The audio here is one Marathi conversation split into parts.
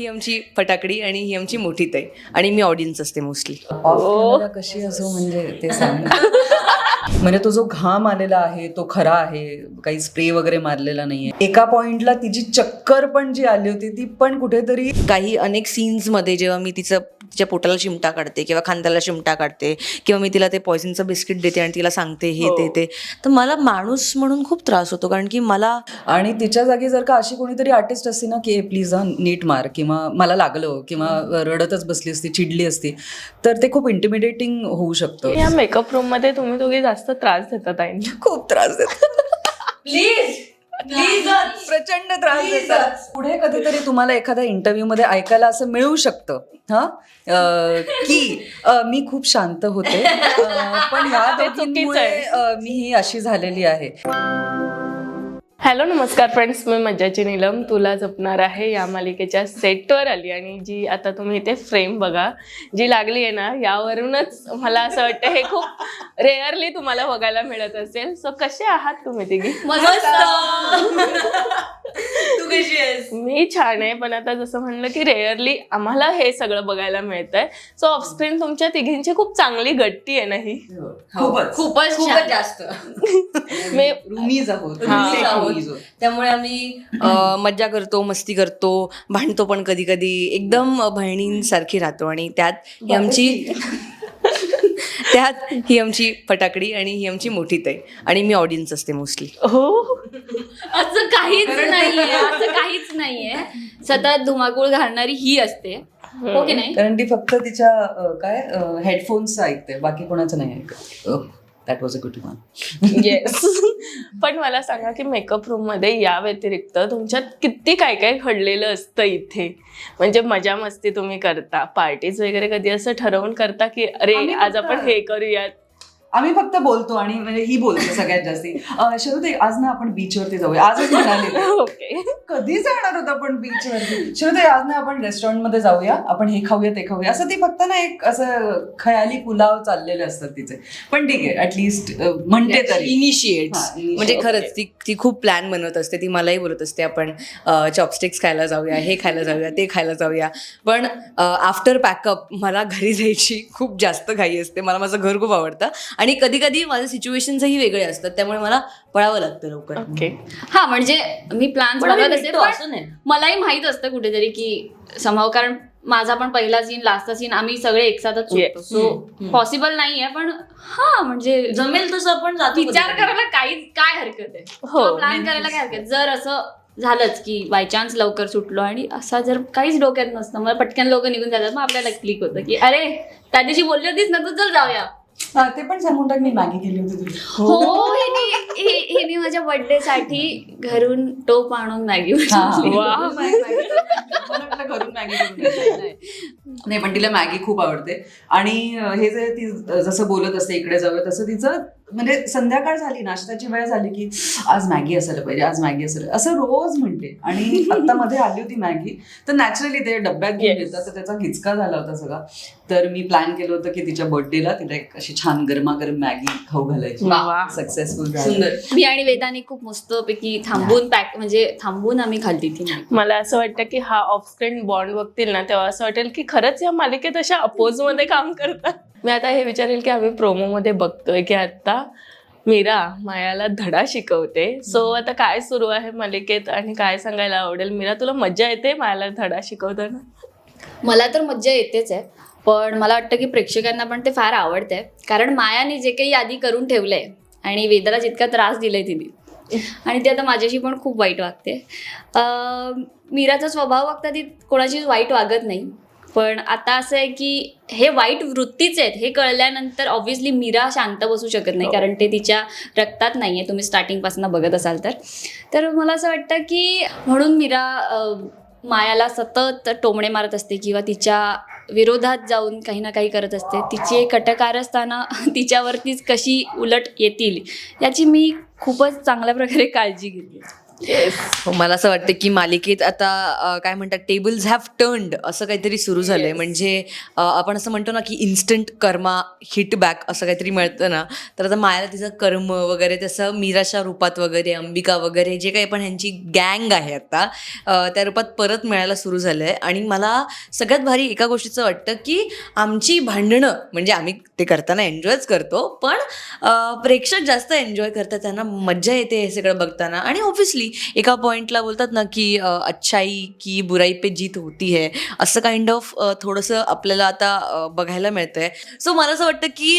ही आमची फटाकडी आणि ही आमची मोठी ताई आणि मी ऑडियन्स असते मोस्टली कॅमेरा कशी असो म्हणजे ते सांग. म्हणजे तो जो घाम आलेला आहे तो खरा आहे काही स्प्रे वगैरे मारलेला नाहीये. एका पॉइंटला तिची चक्कर पण जी आली होती ती पण कुठेतरी काही अनेक सीन्समध्ये जेव्हा मी तिचं तिच्या पोटाला चिमटा काढते किंवा खांद्याला चिमटा काढते किंवा मी तिला ते पॉयझनचं बिस्किट देते आणि तिला सांगते हे ते ते. तर मला माणूस म्हणून खूप त्रास होतो कारण की मला आणि तिच्या जागी जर का अशी कोणीतरी आर्टिस्ट असते ना की प्लीज हा नीट मार किंवा मला लागलं किंवा रडतच बसली असती चिडली असती तर ते खूप इंटिमिडेटिंग होऊ शकतं. या मेकअप रूममध्ये तुम्ही दोघे जास्त त्रास देतात आहे खूप त्रास देतात. प्लीज प्रचंड त्रास देतात. पुढे कधीतरी तुम्हाला एखाद्या इंटरव्ह्यू मध्ये ऐकायला असं मिळू शकतं. हा? की अं, मी खूप शांत होते. अं, पण ह्या दोघींमुळे. अं, मी ही अशी झालेली आहे. हॅलो नमस्कार फ्रेंड्स मी मज्जाची नीलम. तुला जपणार आहे या मालिकेच्या सेटवर आली. आणि जी आता तुम्ही इथे फ्रेम बघा जी लागली आहे ना यावरूनच मला असं वाटतं हे खूप रेअरली तुम्हाला बघायला मिळत असेल. सो कसे आहात तुम्ही तिघी? तू कशी आहेस? मी छान आहे. पण आता जसं म्हणलं की रेअरली आम्हाला हे सगळं बघायला मिळतंय. सो ऑफस्क्रीन तुमच्या तिघींची खूप चांगली गट्टी आहे ना ही? खूपच. खूपच खूपच जास्त. मी रूमीज आहोत. हा. आहोत. त्यामुळे आम्ही मज्जा करतो मस्ती करतो भांडतो पण कधी कधी एकदम बहिणींसारखी राहतो आणि त्यात ही आमची त्यात ही आमची फटाकडी आणि ही आमची मोठी ताई आणि मी ऑडियन्स असते मोस्टली हो. असं काहीच नाहीये. असं काहीच नाहीये. सतत धुमाकूळ घालणारी ही असते. हो की नाही? कारण ती फक्त तिच्या काय हेडफोन्स ऐकते. बाकी कोणाचं नाही ऐकत. That was a good one yes पण मला सांगा की मेकअप रूममध्ये या व्यतिरिक्त तुमच्यात किती काय काय घडलेलं असतं इथे? म्हणजे मजा मस्ती तुम्ही करता पार्टीज वगैरे कधी असं ठरवून करता की अरे आज आपण हे करूयात? आम्ही फक्त बोलतो आणि म्हणजे ही बोलते सगळ्यात जास्ती. अं, शरद आज ना आपण बीचवरती जाऊया. आजच म्हणाले कधी जाणार होत आपण बीचवरती शरद आज ना आपण रेस्टॉरंटमध्ये जाऊया. आपण हे खाऊया ते खाऊया. असं ती फक्त ना एक असं खयाली पुलाव चाललेले असतात तिचे पण ठीक आहे ऍटलिस्ट म्हणते तरी. इनिशिएट. म्हणजे खरंच ती ती खूप प्लॅन बनवत असते. ती मलाही बोलत असते आपण चॉपस्टिक्स खायला जाऊया हे खायला जाऊया ते खायला जाऊया. पण आफ्टर पॅकअप मला घरी जायची खूप जास्त घाई असते. मला माझं घर खूप आवडतं. आणि कधी कधी माझे सिच्युएशन्सही वेगळे असतात त्यामुळे मला पळावं लागतं लवकर. ओके. हा म्हणजे मी प्लॅन पण आम्ही बनवत असते भेटतो, असं पण नाही. मलाही माहीत असतं कुठेतरी की समाव कारण माझा पण पहिला सीन लास्टचा सीन आम्ही सगळे एकसाथच Yes. होतो. सो पॉसिबल नाहीये पण हा म्हणजे जमेल तसं आपण जातो विचार. करायला काही काय हरकत आहे? हो, प्लॅन करायला काय हरकत जर असं झालंच की बाय चान्स लवकर सुटलो आणि असा जर काहीच डोक्यात नसतं मला पटकन लोक निघून जातात मग आपल्याला क्लिक होतं की अरे त्या दिवशी बोलली होतीस ना तू चल जाऊया. हा, ते पण सांगून टाक मी मॅगी केली होती तुझी हो हिने हि- हिने माझ्या बर्थडे साठी घरून टोप आणून मॅगी बनवली. वा. मला वाटलं घरून मॅगी करून. नाही पण तिला मॅगी खूप आवडते आणि अं, हे जे ती जसं बोलत असते इकडे जाऊया तसं तिचं म्हणजे संध्याकाळ झाली नाश्त्याची वेळ झाली की आज मॅगी असायला पाहिजे आज मॅगी असायला असं रोज म्हणते. आणि आता मध्ये आली होती मॅगी तर नॅचरली ते डब्यात घेऊन. येतात तर त्याचा हिचका झाला होता सगळा. तर मी प्लॅन केलं होतं की तिच्या बर्थडेला तिला एक अशी छान गरमागरम मॅगी खाऊ घालायची. सक्सेसफुल सुंदर. मी आणि वेदाने खूप मस्तपैकी थांबून पॅक म्हणजे थांबून आम्ही खाल्ली ती मला असं वाटतं की हा ऑफस्क्रीन बॉन्ड बघतील ना तेव्हा असं वाटेल की खरंच या मालिकेत अशा अपोजमध्ये काम करतात. मी आता हे विचारेल की आम्ही प्रोमो मध्ये बघतोय की आता मीरा मायाला धडा शिकवते. सो आता काय सुरू आहे मालिकेत आणि काय सांगायला आवडेल? मीरा तुला मजा येते मायाला धडा शिकवताना? मला तर मज्जा येतेच आहे. पण मला वाटतं की प्रेक्षकांना पण ते फार आवडतंय कारण मायाने जे काही आधी करून ठेवलंय आणि वेदाला जितका त्रास दिलाय तिने. आणि ते आता माझ्याशी पण खूप वाईट वागते. अं, मीराचा स्वभाव बघता ती कोणाशीच वाईट वागत नाही. पण आता असं आहे की हे वाईट वृत्तीच आहेत. हे कळल्यानंतर ऑब्व्हियसली मीरा शांत बसू शकत नाही कारण ते तिच्या रक्तात नाही आहे तुम्ही स्टार्टिंगपासून बघत असाल तर. तर मला असं वाटतं की म्हणून मीरा मायाला सतत टोमणे मारत असते किंवा तिच्या विरोधात जाऊन काही ना काही करत असते. तिची कटकारस्थानं तिच्यावरतीच कशी उलट येतील याची मी खूपच चांगल्या प्रकारे काळजी घेतली हो, मला असं वाटतं की मालिकेत आता काय म्हणतात टेबल्स हॅव टर्न्ड असं काहीतरी सुरू झालंय. म्हणजे आपण असं म्हणतो ना की इन्स्टंट कर्मा हिट बॅक असं काहीतरी मिळतं ना. तर आता मायाला तिचं कर्म वगैरे तसं मीराच्या रूपात वगैरे अंबिका वगैरे जे काही पण ह्यांची गँग आहे आता त्या रूपात परत मिळायला सुरू झालं आहे आणि मला सगळ्यात भारी एका गोष्टीचं वाटतं की आमची भांडणं म्हणजे आम्ही ते करताना एन्जॉयच करतो पण प्रेक्षक जास्त एन्जॉय करतात त्यांना मज्जा येते हे सगळं बघताना. आणि ऑब्व्हियसली एका पॉइंटला बोलतात ना की अच्छाई की बुराई पे जीत होती है असं काइंड ऑफ थोडंसं आपल्याला आता बघायला मिळतंय. सो मला असं वाटतं की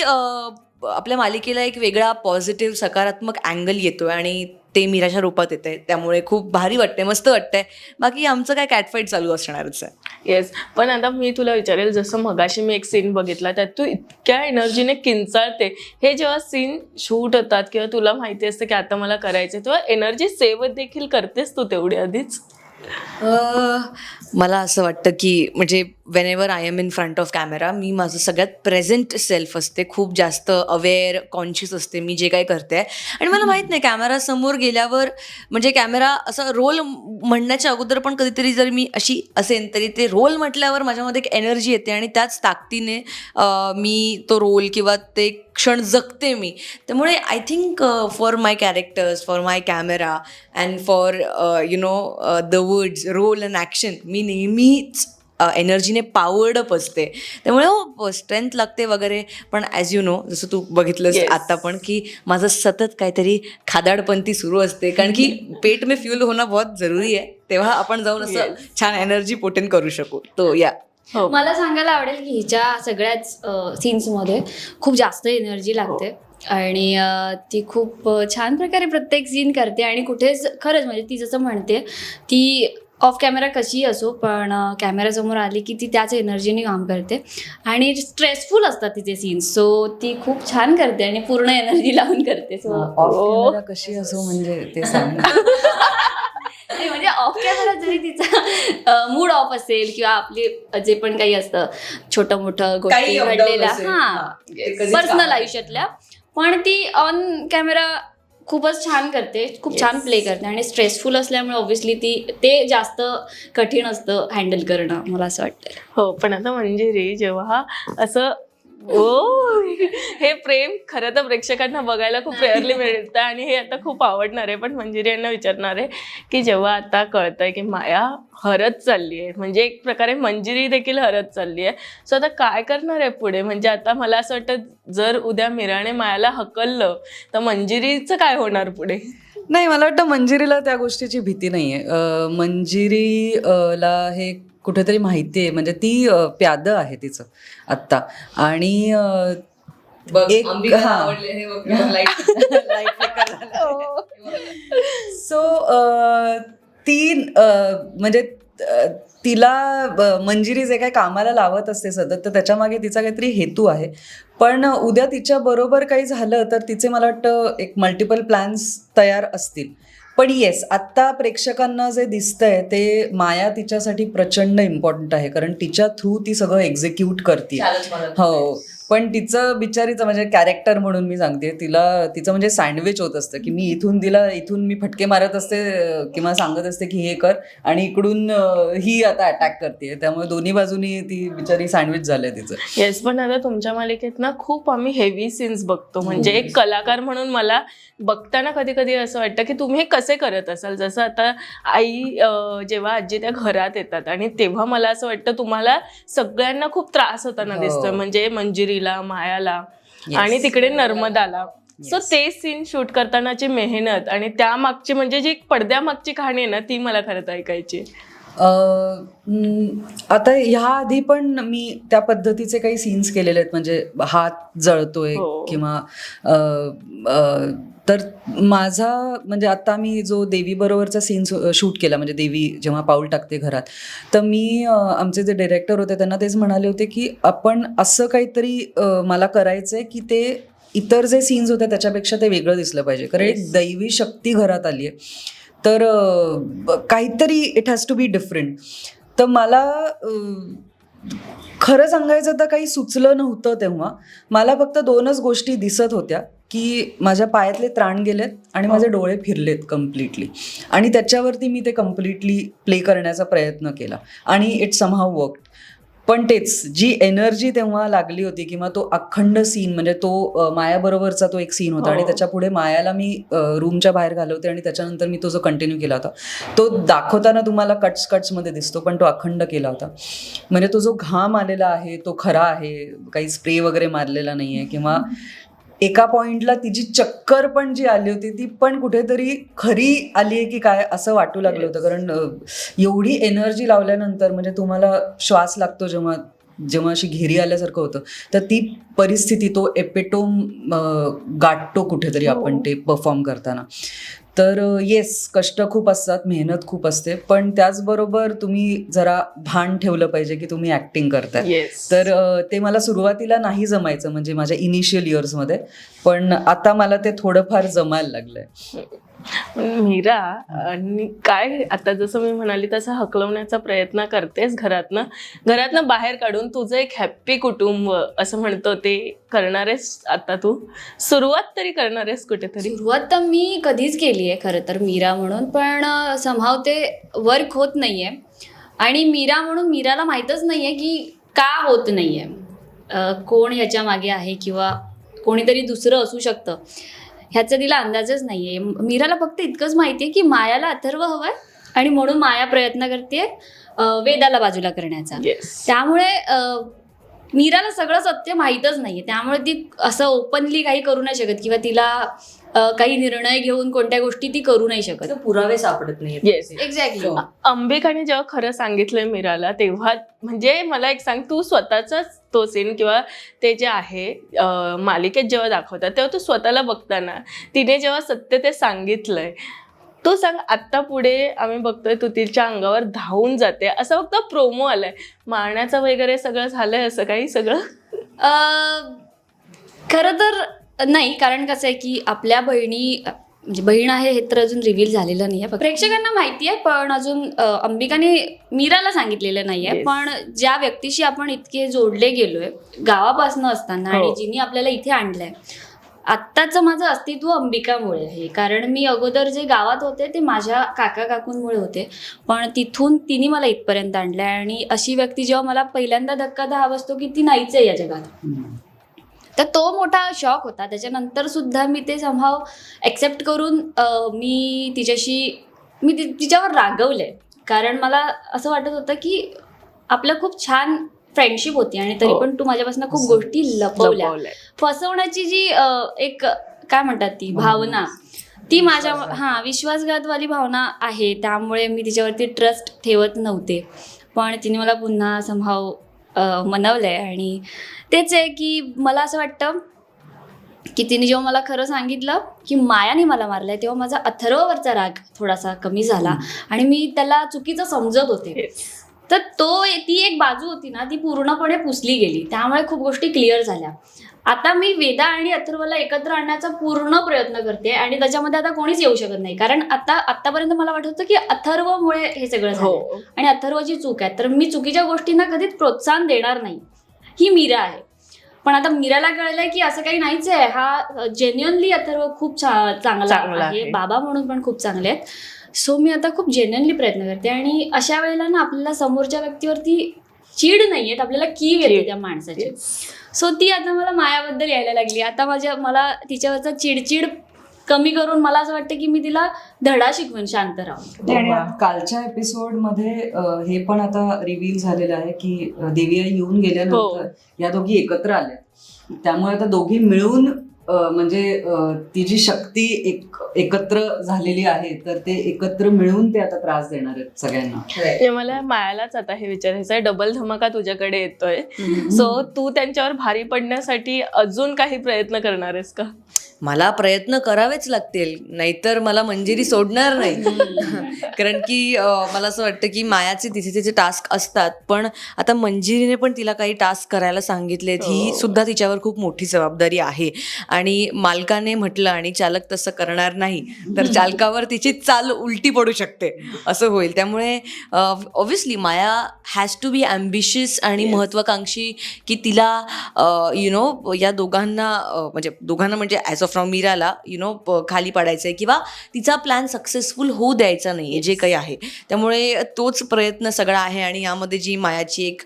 आपल्या मालिकेला एक वेगळा पॉझिटिव्ह सकारात्मक अँगल येतोय आणि ते मीराच्या रूपात येते त्यामुळे खूप भारी वाटते मस्त वाटतंय. बाकी आमचं काय कॅटफाईट चालू असणारच आहे. येस पण आता मी तुला विचारेल जसं मगाशी मी एक सीन बघितला त्यात तू इतक्या एनर्जीने किंचाळते. हे जेव्हा सीन शूट होतात किंवा तुला माहिती असतं की आता मला करायचं तेव्हा एनर्जी सेव्ह देखील करतेस तू तेवढी आधीच. मला असं वाटतं की म्हणजे whenever I am in front of camera मी माझं सगळ्यात प्रेझेंट सेल्फ असते. खूप जास्त अवेअर कॉन्शियस असते मी जे काही करते. आणि मला माहीत नाही कॅमेरासमोर गेल्यावर म्हणजे कॅमेरा असा रोल म्हणण्याच्या अगोदर पण कधीतरी जर मी अशी असेन तरी ते रोल म्हटल्यावर माझ्यामध्ये एक एनर्जी येते. आणि त्याच ताकदीने मी तो रोल किंवा ते क्षण जगते मी. त्यामुळे I think for my characters for my camera and for you know the words role and action मी नेहमीच एनर्जीने पॉवर्ड अप असते. त्यामुळे हो स्ट्रेंथ लागते वगैरे पण ॲज यू नो जसं तू बघितलंस Yes. आता पण की माझं सतत काहीतरी खादाडपंथी सुरू असते. कारण की पेट में फ्यूल होणं बहुत जरुरी आहे. तेव्हा आपण जाऊन असं छान एनर्जी पोटेन करू शकू. तो या. हो. मला सांगायला आवडेल की हिच्या सगळ्याच सीन्समध्ये खूप जास्त एनर्जी लागते. आणि अ, ती खूप अ, छान प्रकारे प्रत्येक सीन करते आणि कुठेच खरंच म्हणजे ती जसं म्हणते ती ऑफ कॅमेरा कशीही असो पण कॅमेरासमोर आली की ती त्याच एनर्जीने काम करते. आणि स्ट्रेसफुल असतात तिचे सीन्स सो ती खूप छान करते आणि पूर्ण एनर्जी लावून करते. सो ऑफ कशी असो म्हणजे ते सांग ऑफ कॅमेरा जरी तिचा मूड ऑफ असेल किंवा आपली जे पण काही असतं छोटं मोठं गोष्टी घडलेल्या. हा पर्सनल आयुष्यातल्या. पण ती ऑन कॅमेरा खूपच छान करते खूप छान प्ले करते आणि स्ट्रेसफुल असल्यामुळे ऑब्व्हियसली ती ते जास्त कठीण असतं हँडल करणं मला असं वाटतं. हो पण आता म्हणजे रे जेव्हा असं ओ. हे प्रेम खरं तर प्रेक्षकांना बघायला खूप रेअरली मिळतं आणि हे आता खूप आवडणार आहे पण मंजिरी यांना विचारणार आहे की जेव्हा आता कळतंय की माया हरत चालली आहे. म्हणजे एक प्रकारे मंजिरी देखील हरत चालली आहे. सो आता काय करणार आहे पुढे? म्हणजे आता मला असं वाटतं जर उद्या मीराने मायाला हकललं तर मंजिरीचं काय होणार पुढे? नाही मला वाटतं मंजिरीला त्या गोष्टीची भीती नाहीये. अं, मंजिरी अं, ला हे कुठेतरी माहिती आहे. म्हणजे ती प्यादं आहे तिचं आत्ता. आणि एक हा. सो ती म्हणजे तिला मंजिरी जे काही कामाला लावत असते सतत तर त्याच्यामागे तिचा काहीतरी हेतू आहे. पण उद्या तिच्या बरोबर काही झालं तर तिचे मला वाटतं एक मल्टिपल प्लॅन्स तयार असतील. पण येस आत्ता प्रेक्षकांना जे दिसतंय ते माया तिच्यासाठी प्रचंड इम्पॉर्टंट आहे. कारण तिच्या थ्रू ती सगळं एक्झिक्यूट करते. हो. पण तिचं बिचारीचं म्हणजे कॅरेक्टर म्हणून मी सांगते तिला तिचं म्हणजे सँडविच होत असतं की मी इथून तिला इथून मी फटके मारत असते किंवा सांगत असते की हे कर आणि इकडून ही आता अटॅक करते. त्यामुळे दोन्ही बाजूनी ती बिचारी सँडविच झालंय तिचं. येस पण आता तुमच्या मालिकेत ना खूप आम्ही हेवी सीन्स बघतो. म्हणजे एक कलाकार म्हणून मला बघताना कधी कधी असं वाटतं की तुम्ही हे कसे करत असाल? जसं आता आई जेव्हा आजी त्या घरात येतात आणि तेव्हा मला असं वाटतं तुम्हाला सगळ्यांना खूप त्रास होताना हो. दिसतोय. म्हणजे मंजिरीला मायाला Yes. आणि तिकडे नर्मदाला. सो ते सीन शूट करतानाची मेहनत आणि त्या मागची म्हणजे जी पडद्यामागची कहाणी आहे ना ती मला खरंच ऐकायची आता ह्या आधी पण मी त्या पद्धतीचे काही सीन्स केलेले आहेत म्हणजे हात जळतोय हो. किंवा अं, अं, तर माझा म्हणजे आता मी जो देवी बरोबरचा सीन शूट केला म्हणजे देवी जेव्हा पाऊल टाकते घरात तर मी अं, आमचे जे डिरेक्टर होते त्यांना तेच म्हणाले होते की आपण असं काहीतरी अं, मला करायचंय की ते इतर जे सीन्स होते त्याच्यापेक्षा ते वेगळं दिसलं पाहिजे कारण एक. दैवी शक्ती घरात आली आहे तर काहीतरी it has to be different तर मला खरं सांगायचं तर काही सुचलं नव्हतं तेव्हा. मला फक्त दोनच गोष्टी दिसत होत्या की माझ्या पायातले त्राण गेलेत आणि माझे डोळे फिरलेत कम्प्लिटली आणि त्याच्यावरती मी ते कम्प्लिटली प्ले करण्याचा प्रयत्न केला. आणि इट समहाव वर्क पण तेच जी एनर्जी तेव्हा लागली होती किंवा तो अखंड सीन म्हणजे तो मायाबरोबरचा तो एक सीन होता आणि हो. त्याच्या पुढे मायाला मी रूमच्या बाहेर घालवते आणि त्याच्यानंतर मी तो जो कंटिन्यू केला होता तो दाखवताना तुम्हाला कट्स कट्समध्ये दिसतो पण तो अखंड केला होता म्हणजे तो जो घाम आलेला आहे तो खरा आहे काही स्प्रे वगैरे मारलेला नाही आहे किंवा एका पॉइंटला तिची चक्कर पण जी आली होती ती पण कुठेतरी खरी आली आहे की काय असं वाटू लागलं होतं. कारण एवढी एनर्जी लावल्यानंतर म्हणजे तुम्हाला श्वास लागतो जेव्हा जेव्हा अशी घेरी आल्यासारखं होतं तर ती परिस्थिती तो एपिटोम गाठतो कुठेतरी आपण ते परफॉर्म करताना. तर येस कष्ट खूप असतात मेहनत खूप असते पण त्याचबरोबर तुम्ही जरा भान ठेवलं पाहिजे की तुम्ही ऍक्टिंग करताय. येस तर ते मला सुरुवातीला नाही जमायचं म्हणजे माझ्या इनिशियल इयर्समध्ये पण आता मला ते थोडंफार जमायला लागलंय. मीरा काय आता जसं मी म्हणाली तसं हकलवण्याचा प्रयत्न करतेस घरातनं. घरातनं बाहेर काढून तुझं एक हॅप्पी कुटुंब असं म्हणतो ते करणारेस आता तू. सुरुवात तरी करणारेस कुठेतरी. सुरुवात तर मी कधीच केली आहे खरं तर मीरा म्हणून पण समाव ते वर्क होत नाही आहे आणि मीरा म्हणून मीराला माहीतच नाही आहे की का होत नाही आहे कोण ह्याच्या मागे आहे किंवा कोणीतरी दुसरं असू शकतं. ह्याचा तिला अंदाजच नाही आहे मीराला फक्त इतकंच माहिती आहे की मायाला अथर्व हवं आहे आणि म्हणून माया प्रयत्न करते वेदाला बाजूला करण्याचा. त्यामुळे मीराला सगळं सत्य माहीतच नाहीये. त्यामुळे ती असं ओपनली काही करू नाही शकत किंवा तिला काही निर्णय घेऊन कोणत्या गोष्टी ती करू नाही शकत. पुरावे सापडत नाही येस एक्झॅक्टली. अंबिकाने जेव्हा खरं सांगितलंय मीराला तेव्हा म्हणजे मला एक सांग तू स्वतःचाच तो सीन किंवा ते जे आहे मालिकेत जेव्हा दाखवतात तेव्हा तू स्वतःला बघताना तिने जेव्हा सत्य ते सांगितलंय तू सांग आत्ता पुढे आम्ही बघतोय तू तिच्या अंगावर धावून जाते. असं फक्त प्रोमो आलाय. मारण्याचं वगैरे सगळं झालंय असं काही सगळं? खरं तर नाही कारण कसं आहे की आपल्या बहिणी म्हणजे बहीण आहे हे तर अजून रिव्हील झालेलं नाही आहे प्रेक्षकांना माहिती आहे पण अजून अ, अंबिकाने मीराला सांगितलेलं नाही आहे Yes. पण ज्या व्यक्तीशी आपण इतके जोडले गेलोय गावापासून असताना आणि हो. जिने आपल्याला इथे आणलंय आत्ताचं माझं अस्तित्व अंबिकामुळे आहे. कारण मी अगोदर जे गावात होते ते माझ्या काका काकूंमुळे होते. पण तिथून तिने मला इथपर्यंत आणलंय आणि अशी व्यक्ती जेव्हा मला पहिल्यांदा धक्का दहा बसतो की ती नाहीच आहे या जगात. तर तो मोठा शॉक होता त्याच्यानंतर सुद्धा मी ते संभाव ॲक्सेप्ट करून मी तिच्याशी मी ति तिच्यावर रागवले कारण मला असं वाटत होतं की आपलं खूप छान फ्रेंडशिप होती आणि तरी हो. पण तू माझ्यापासून खूप गोष्टी लपवल्या. फसवण्याची जी एक काय म्हणतात ती भावना ती माझ्या विश्वासघात. हां विश्वासघातवाली भावना आहे त्यामुळे मी तिच्यावरती ट्रस्ट ठेवत नव्हते पण तिने मला पुन्हा संभाव मनवलं आहे आणि तेच आहे की मला असं वाटतं की तिने जेव्हा मला खरं सांगितलं की मायाने मला मारलंय तेव्हा माझा अथर्ववरचा राग थोडासा कमी झाला. आणि मी त्याला चुकीचं समजत होते. तर तो ती एक बाजू होती ना ती पूर्णपणे पुसली गेली. त्यामुळे खूप गोष्टी क्लिअर झाल्या. आता मी वेदा आणि अथर्वला एकत्र आणण्याचा पूर्ण प्रयत्न करते आणि त्याच्यामध्ये आता कोणीच येऊ शकत नाही. कारण आता आतापर्यंत मला वाटत होतं की अथर्वमुळे हे सगळं झालं. हो. आणि अथर्वची चूक आहे. तर मी चुकीच्या गोष्टींना कधीच प्रोत्साहन देणार नाही. ही मीरा आहे. पण आता मीराला कळलंय की असं काही नाहीच आहे. हा जेन्युअनली अथर्व खूप चांगला आहे. बाबा म्हणून पण खूप चांगले आहेत. सो मी आता खूप जेन्युअनली प्रयत्न करते. आणि अशा वेळेला ना आपल्याला समोरच्या व्यक्तीवरती चीड नाही येत आपल्याला कीव येते. त्या माणसाची. सो ती आता मला मायाबद्दल यायला लागली. आता माझ्या मला तिच्यावरचा चिडचिड कमी करून मला असं वाटतं की मी तिला धडा शिकवेन शांत राहून आता कालच्या एपिसोडमध्ये हे पण आता रिव्हील झालेलं आहे की देवी आई येऊन गेल्यानंतर या दोघी एकत्र आल्या. त्यामुळे आता दोघी मिळून म्हणजे ती जी शक्ती एक एकत्र झालेली आहे तर ते एकत्र मिळून ते आता त्रास देणार आहेत सगळ्यांना. म्हणजे मला मायालाच आता हे विचारायचं आहे डबल धमाका तुझ्याकडे येतोय. सो तू त्यांच्यावर भारी पडण्यासाठी अजून काही प्रयत्न करणार आहेस का? मला प्रयत्न करावेच लागतील नाहीतर मला मंजिरी सोडणार नाही. कारण की मला असं वाटतं की मायाचे तिथे तिचे टास्क असतात पण आता मंजिरीने पण तिला काही टास्क करायला सांगितलेत ही हो. सुद्धा तिच्यावर खूप मोठी जबाबदारी आहे. आणि मालकाने म्हटलं आणि चालक तसं करणार नाही तर चालकावर तिची चाल उलटी पडू शकते असं होईल. त्यामुळे obviously Maya has to be ambitious आणि महत्वाकांक्षी की तिला यु नो या दोघांना म्हणजे दोघांना म्हणजे ॲज ऑफ नाव मीराला यु नो खाली पाडायचं आहे किंवा तिचा प्लॅन सक्सेसफुल होऊ द्यायचा नाही आहे जे काही आहे. त्यामुळे तोच प्रयत्न सगळा आहे आणि यामध्ये जी मायाची एक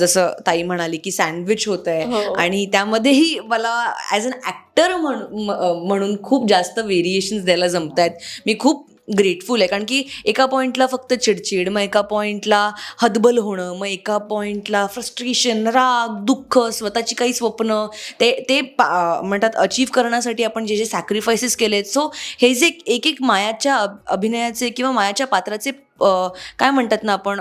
जसं ताई म्हणाली की सँडविच होत आहे. आणि त्यामध्येही मला ॲज अन ॲक्टर म्हणून खूप जास्त व्हेरिएशन्स द्यायला जमत आहेत मी खूप ग्रेटफुल आहे. कारण की एका पॉईंटला फक्त चिडचिड मग एका पॉईंटला हदबल होणं मग एका पॉईंटला फ्रस्ट्रेशन राग दुःख स्वतःची काही स्वप्न ते ते पा म्हणतात अचीव करण्यासाठी आपण जे जे सॅक्रिफायसेस केलेत. सो हे जे एक एक मायाच्या अभिनयाचे किंवा मायाच्या पात्राचे काय म्हणतात ना आपण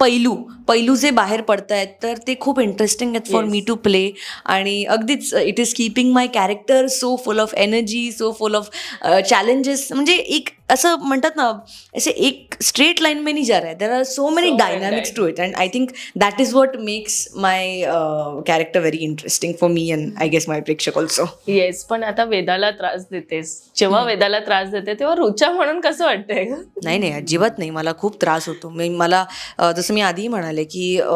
पैलू. पैलू. जे बाहेर पडत आहेत तर ते खूप इंटरेस्टिंग आहेत फॉर. मी टू प्ले आणि अगदीच it is keeping my character so full of energy so full of challenges म्हणजे एक असं म्हणतात ना असे एक स्ट्रेट लाईन में नाही जा रहा है there are so many So dynamics to it and I think that is what makes my character very interesting for me and I guess my प्रेक्षक ऑल्सो येस पण आता वेदाला त्रास देतेस. जेव्हा वेदाला त्रास देते तेव्हा रुचा म्हणून कसं वाटतंय ग? नाही नाही अजिबात नाही. मला खूप त्रास होतो. मी मला अ, जसं मी आधी म्हणाले की अ,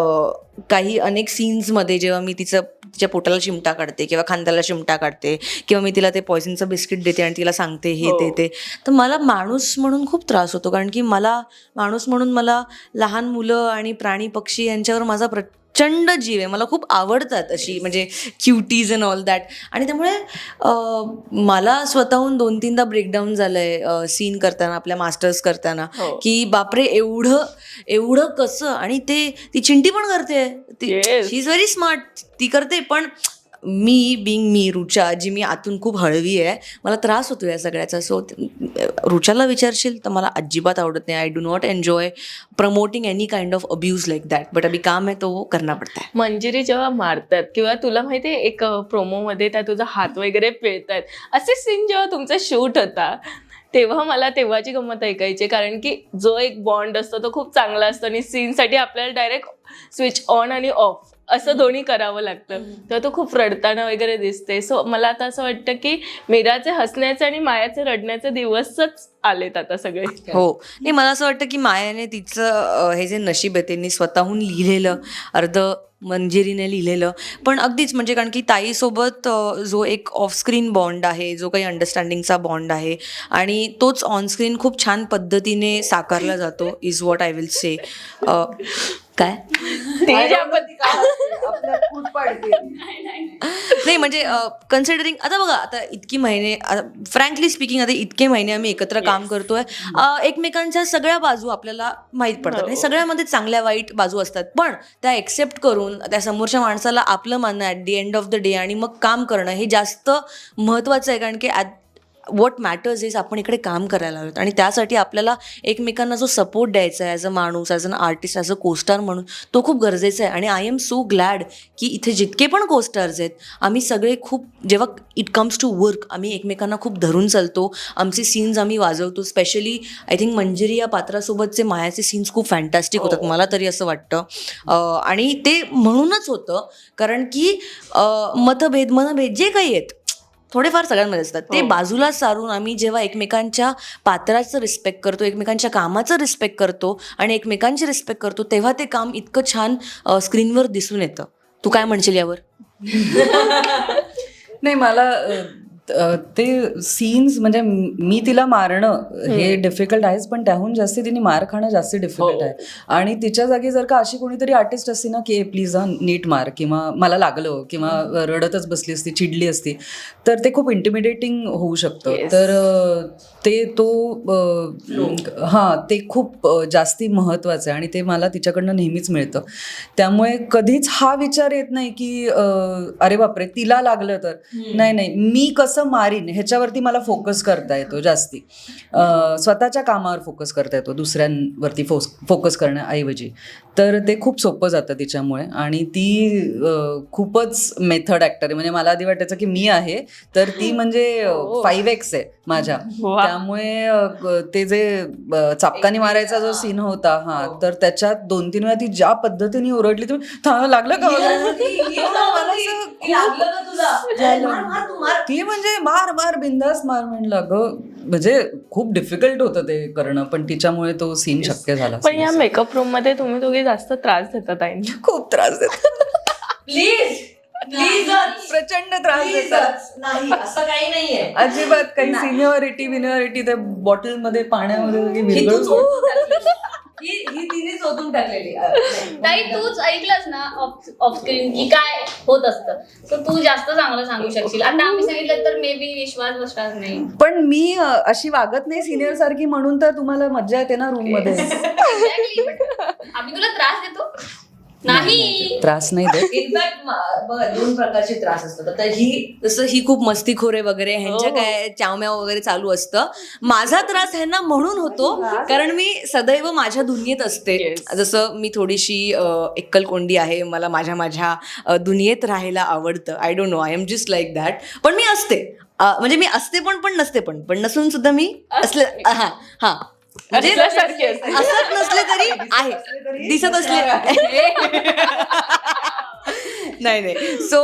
काही अनेक सीन्समध्ये जेव्हा मी तिचं तिच्या पोटाला चिमटा काढते किंवा खांद्याला चिमटा काढते किंवा मी तिला ते पॉयझनचं बिस्किट देते आणि तिला सांगते हे हो. ते ते तर मला माणूस म्हणून खूप त्रास होतो कारण की मला माणूस म्हणून मला लहान मुलं आणि प्राणी पक्षी यांच्यावर माझा प्रचंड जीव आहे. मला खूप आवडतात अशी म्हणजे क्युटीज अँड ऑल दॅट आणि त्यामुळे मला स्वतःहून दोन तीनदा ब्रेकडाऊन झालं आहे सीन करताना आपल्या मास्टर्स करताना हो. की बापरे एवढं एवढं कसं? आणि ते ती चिंटी पण करते. ती. शी इज व्हेरी स्मार्ट ती करते पण मी बिंग मी रुचा जी मी आतून खूप हळवी आहे मला त्रास होतो या सगळ्याचा. सो रुचाला विचारशील तर मला अजिबात आवडत नाही. I do not enjoy promoting any kind of abuse like that but अभी काम आहे तो करणार पडत आहे मंजिरी जेव्हा मारतात किंवा तुला माहिती आहे एक प्रोमोमध्ये त्या तुझा हात वगैरे पिळतात. असे सीन जेव्हा तुमचा शूट होता तेव्हा मला तेव्हाची गंमत ऐकायची कारण की जो एक बॉन्ड असतो तो खूप चांगला असतो. आणि सीनसाठी आपल्याला direct switch on and off असं दोन्ही करावं लागतं. तेव्हा तो खूप रडताना वगैरे दिसते सो मला आता असं वाटतं की मीराचे हसण्याचे आणि मायाचे रडण्याचे दिवसच आलेत आता सगळे. हो. नाही मला असं वाटतं की मायाने तिचं हे जे नशीब आहे त्यांनी स्वतःहून लिहिलेलं अर्ध मंजिरीने लिहिलेलं. पण अगदीच म्हणजे कारण की ताईसोबत जो एक ऑफस्क्रीन बॉन्ड आहे जो काही अंडरस्टँडिंगचा बॉन्ड आहे आणि तोच ऑनस्क्रीन खूप छान पद्धतीने साकारला जातो is what I will say काय? ती नाही म्हणजे कन्सिडरिंग आता बघा आता इतकी महिने फ्रँकली स्पीकिंग आता इतके महिने आम्ही एकत्र काम करतोय. एकमेकांच्या सगळ्या बाजू आपल्याला माहीत पडतात. हो. आणि सगळ्यामध्ये चांगल्या वाईट बाजू असतात. पण त्या एक्सेप्ट करून त्या समोरच्या माणसाला आपलं मानणं at the end of the day आणि मग काम करणं हे जास्त महत्त्वाचं आहे. कारण की ॲट वॉट मॅटर्स इज आपण इकडे काम करायला आहोत आणि त्यासाठी आपल्याला एकमेकांना जो सपोर्ट द्यायचा आहे ॲज अ माणूस as an artist as a costar म्हणून तो खूप गरजेचा आहे. आणि आय एम सो ग्लॅड की इथे जितके पण कोस्टार्स आहेत आम्ही सगळे खूप जेव्हा इट कम्स टू वर्क आम्ही एकमेकांना खूप धरून चालतो. आमचे सीन्स आम्ही वाजवतो. स्पेशली आय थिंक मंजिरी या पात्रासोबतचे मायाचे सीन्स खूप फॅन्टॅस्टिक होतात मला तरी असं वाटतं. आणि ते म्हणूनच होतं कारण की मतभेद मनभेद जे काही आहेत थोडेफार सगळ्यांमध्ये असतात. ते हो. बाजूला सारून आम्ही जेव्हा एकमेकांच्या पात्राचं रिस्पेक्ट करतो एकमेकांच्या कामाचं रिस्पेक्ट करतो आणि एकमेकांची रिस्पेक्ट करतो तेव्हा ते काम इतकं छान स्क्रीनवर दिसून येतं. तू काय म्हणशील यावर? नाही मला ते सीन्स म्हणजे मी तिला मारणं हे डिफिकल्ट आहेच पण त्याहून जास्ती तिने मार खाणं जास्ती डिफिकल्ट हो. आहे आणि तिच्या जागी जर का अशी कोणीतरी आर्टिस्ट असती ना की प्लीज हा नीट मार किंवा मला लागलं किंवा रडतच बसली असती चिडली असती तर ते खूप इंटिमिडेटिंग होऊ शकतं. तर ते तो हां ते खूप जास्ती महत्त्वाचं आहे आणि ते मला तिच्याकडनं नेहमीच मिळतं. त्यामुळे कधीच हा विचार येत नाही की अरे बापरे तिला लागलं तर. नाही नाही मी कसं मारीन ह्याच्यावरती मला फोकस करता येतो जास्ती. स्वतःच्या कामावर फोकस करता येतो दुसऱ्यांवरती फोस फोकस करण्याऐवजी. तर ते खूप सोपं जातं तिच्यामुळे. आणि ती खूपच मेथड ॲक्टर आहे. म्हणजे मला आधी वाटायचं की मी आहे तर ती म्हणजे हो. फाईव्ह एक्स आहे माझ्या. त्यामुळे ते जे चापकानी मारायचा जो सीन होता हा तर त्याच्यात दोन तीन वेळा ती ज्या पद्धतीने ओरडली तुम्ही "था- लागलं का वगैरे?" मला असं खूप झालं. ती म्हणजे मार मार बिंदास मार म्हणलं. ग म्हणजे खूप डिफिकल्ट होतं ते करणं पण तिच्यामुळे तो सीन शक्य झाला पण या मेकअप रूममध्ये तुम्ही दोघे जास्त त्रास देतात आहे खूप त्रास देत प्लीजच प्रचंड त्रास देतात. प्लीजच नाही असं काही नाहीये. अजिबात काही सिनियरिटी विनियरिटी ते बॉटलमध्ये पाण्यामध्ये विरघळून. ही ही तिनेच ओतून टाकलेली. नाही. ताई तूच ऐकलंस ना ऑफ स्क्रीन की काय होत असतं? तर तू जास्त चांगलं सांगू शकशील. आता आम्ही सांगितलं तर मे बी विश्वास बसणार नाही. पण मी अ, अशी वागत नाही सिनियर सारखी म्हणून तर तुम्हाला मज्जा येते ना रूममध्ये. Exactly. आम्ही तुला त्रास देतो. नाही. त्रास नाही देत. इनफॅक्ट बघा दोन प्रकारचे त्रास असतात. आता ही जसं ही खूप मस्तीखोरे वगैरे ह्यांच्या हो. काय चावम्याव वगैरे चालू असतं. माझा त्रास ह्यांना म्हणून होतो कारण मी सदैव माझ्या दुनियेत असते. जसं मी थोडीशी एक्कल कोंडी आहे मला माझ्या माझ्या दुनियेत राहायला आवडतं. I don't know I am just like that पण मी असते. म्हणजे मी असते पण पण नसते पण. पण नसून सुद्धा मी असले हा हा. असल्यासारखी असते. असत नसले तरी आहे. दिसत असले. नाही नाही. So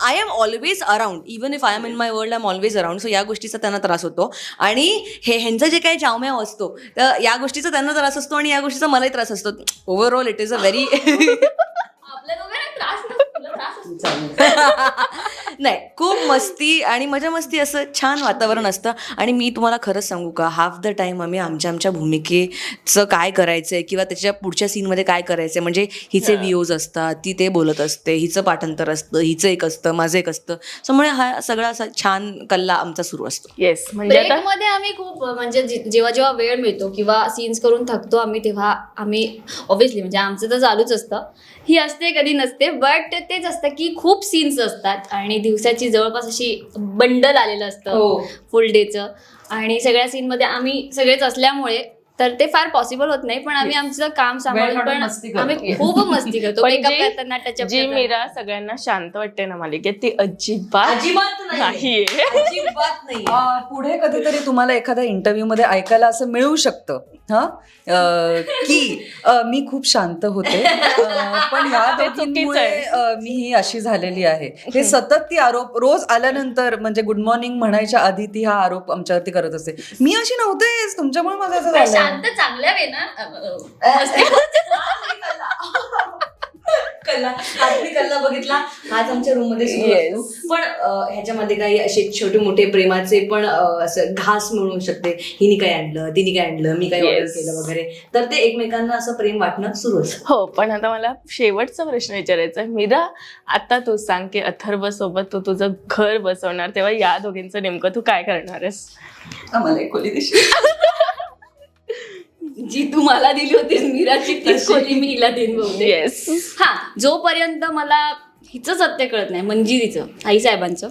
I am always around even if I am in my world I am always around so या गोष्टीचा त्यांना त्रास होतो. आणि हे ह्यांचं जे काही चावम्याव असतो तर या गोष्टीचा त्यांना त्रास असतो आणि या गोष्टीचा मलाही त्रास असतो. Overall it is a very आपल्या दोघांना त्रास नसतो, तुला त्रास असतो. नाही खूप मस्ती आणि मजा मस्ती असं छान वातावरण असतं. आणि मी तुम्हाला खरंच सांगू का हाफ द टाइम आम्ही आमच्या आमच्या भूमिकेचं काय करायचंय किंवा त्याच्या पुढच्या सीनमध्ये काय करायचंय म्हणजे हिचे व्हिओज असतात ती ते बोलत असते हिचं पाठांतर असतं हिचं एक असतं माझं एक असतं. त्यामुळे हा सगळा असा छान कल्ला आमचा सुरू असतो. येस म्हणजे आता मध्ये आम्ही खूप म्हणजे जेव्हा जेव्हा वेळ मिळतो किंवा सीन्स करून थकतो आम्ही तेव्हा आम्ही ऑब्व्हियसली म्हणजे आमचं तर चालूच असतं. ही असते कधी नसते बट तेच असतं की खूप सीन्स असतात आणि दिवसाची जवळपास अशी बंडल आलेलं असतं हो. फुल डेचं आणि सगळ्या सीन मध्ये आम्ही सगळेच असल्यामुळे तर ते फार पॉसिबल होत नाही पण आम्ही आमचं काम सांभाळून पण मस्ती करतो. आम्ही खूप मस्ती करतो. जी- करताना टचअप जी मीरा सगळ्यांना शांत वाटते ना मालिकेत ती अजिबात अजिबात नाहीये. नाही अ, पुढे कधीतरी तुम्हाला एखाद्या इंटरव्ह्यू मध्ये ऐकायला असं मिळू शकतं. हा? की मी खूप शांत होते. पण ह्या ते चुकीचं दोघींमुळे मी ही अशी झालेली आहे. हे सतत ती आरोप रोज आल्यानंतर म्हणजे गुड मॉर्निंग म्हणायच्या आधी ती हा आरोप आमच्यावरती करत असते. मी अशी नव्हतेच तुमच्यामुळे माझं असं झालं शांत चांगल्या वे कल्ला बघितला? आज आमच्या रूममध्ये सुरू Yes. असतो. पण अं, ह्याच्यामध्ये काही असे छोटे मोठे प्रेमाचे पण अं, असं घास म्हणू शकते. हिने काय आणलं तिने काय आणलं मी काय ऑर्डर Yes. केलं वगैरे. तर ते एकमेकांना असं प्रेम वाटणं सुरू असतं. हो पण आता मला शेवटचा प्रश्न विचारायचा आहे. मीरा आता तू सांग की अथर्व सोबत तू तुझं घर बसवणार तेव्हा या दोघींचं नेमकं तू काय करणार आहेस? आम्हाला एक खोली दिसली जी तू मला दिली होतीस मीराची तीच खोली मी हिला देईन बहुतेक. येस हा जोपर्यंत मला हिचं सत्य कळत नाही मंजिरीचं आई साहेबांचं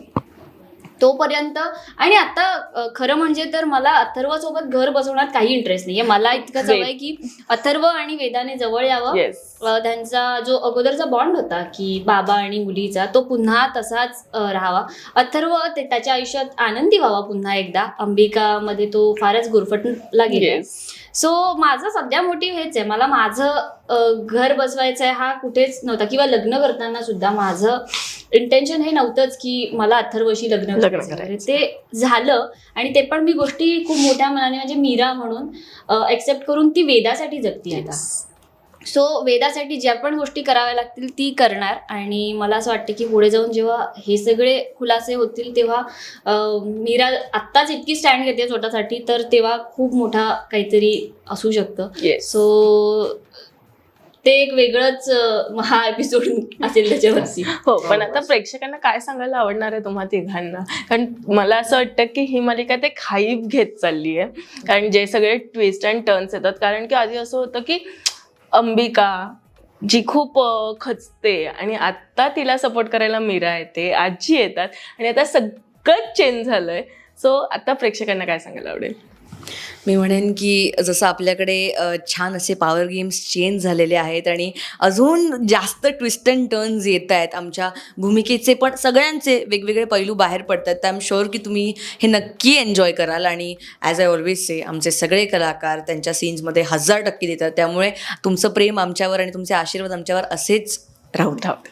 तोपर्यंत आणि आता अ, खरं म्हणजे तर मला अथर्व सोबत घर बसवण्यात काही इंटरेस्ट नाहीये. मला इतकं Great. हवंय की अथर्व आणि वेदाने जवळ यावं. येस अ, त्यांचा जो अगोदरचा बॉन्ड होता की बाबा आणि मुलीचा तो पुन्हा तसाच अ, राहावा. अथर्व ते त्याच्या आयुष्यात आनंदी व्हावा पुन्हा एकदा. अंबिकामध्ये तो फारच गुरफटला गेला येस सो माझं सध्या मोटिव्ह हेच आहे. मला माझं घर बसवायचं आहे हा कुठेच नव्हता. किंवा लग्न करताना सुद्धा माझं इंटेन्शन हे नव्हतंच की मला अथर्वशी लग्न. करायचं. ते झालं. आणि ते पण मी गोष्टी खूप मोठ्या मनाने म्हणजे मीरा म्हणून एक्सेप्ट करून ती वेदासाठी जगती आता. सो वेदासाठी ज्या पण गोष्टी कराव्या लागतील ती करणार. आणि मला असं वाटतं की पुढे जाऊन जेव्हा हे सगळे खुलासे होतील तेव्हा मीरा आत्ताच इतकी स्टँड घेते स्वतःसाठी तर तेव्हा खूप मोठा काहीतरी असू शकतं. सो ते एक वेगळंच हा एपिसोड असेल त्याच्यावरती. हो पण आता प्रेक्षकांना काय सांगायला आवडणार आहे तुम्हा तिघांना? कारण मला असं वाटतं की ही मालिका ते खाईप घेत चालली आहे कारण जे सगळे ट्विस्ट अँड टर्न्स येतात. कारण की आधी असं होतं की अंबिका जी खूप खचते आणि आत्ता तिला सपोर्ट करायला मीरा येते आजी येतात आणि आता सगळंच चेंज झालंय. सो आता प्रेक्षकांना काय सांगायला आवडेल? मी म्हणेन की जसं आपल्याकडे छान असे पॉवर गेम्स चेंज झालेले आहेत आणि अजून जास्त ट्विस्ट अँड टर्न्स येत आहेत आमच्या भूमिकेचे पण सगळ्यांचे वेगवेगळे पैलू बाहेर पडतात. तर आय एम शुअर की तुम्ही हे नक्की एन्जॉय कराल आणि ॲज आय ऑलवेज से आमचे सगळे कलाकार त्यांच्या सीन्समध्ये हजार टक्के देतात. त्यामुळे तुमचं प्रेम आमच्यावर आणि तुमचे आशीर्वाद आमच्यावर असेच राहू धावतात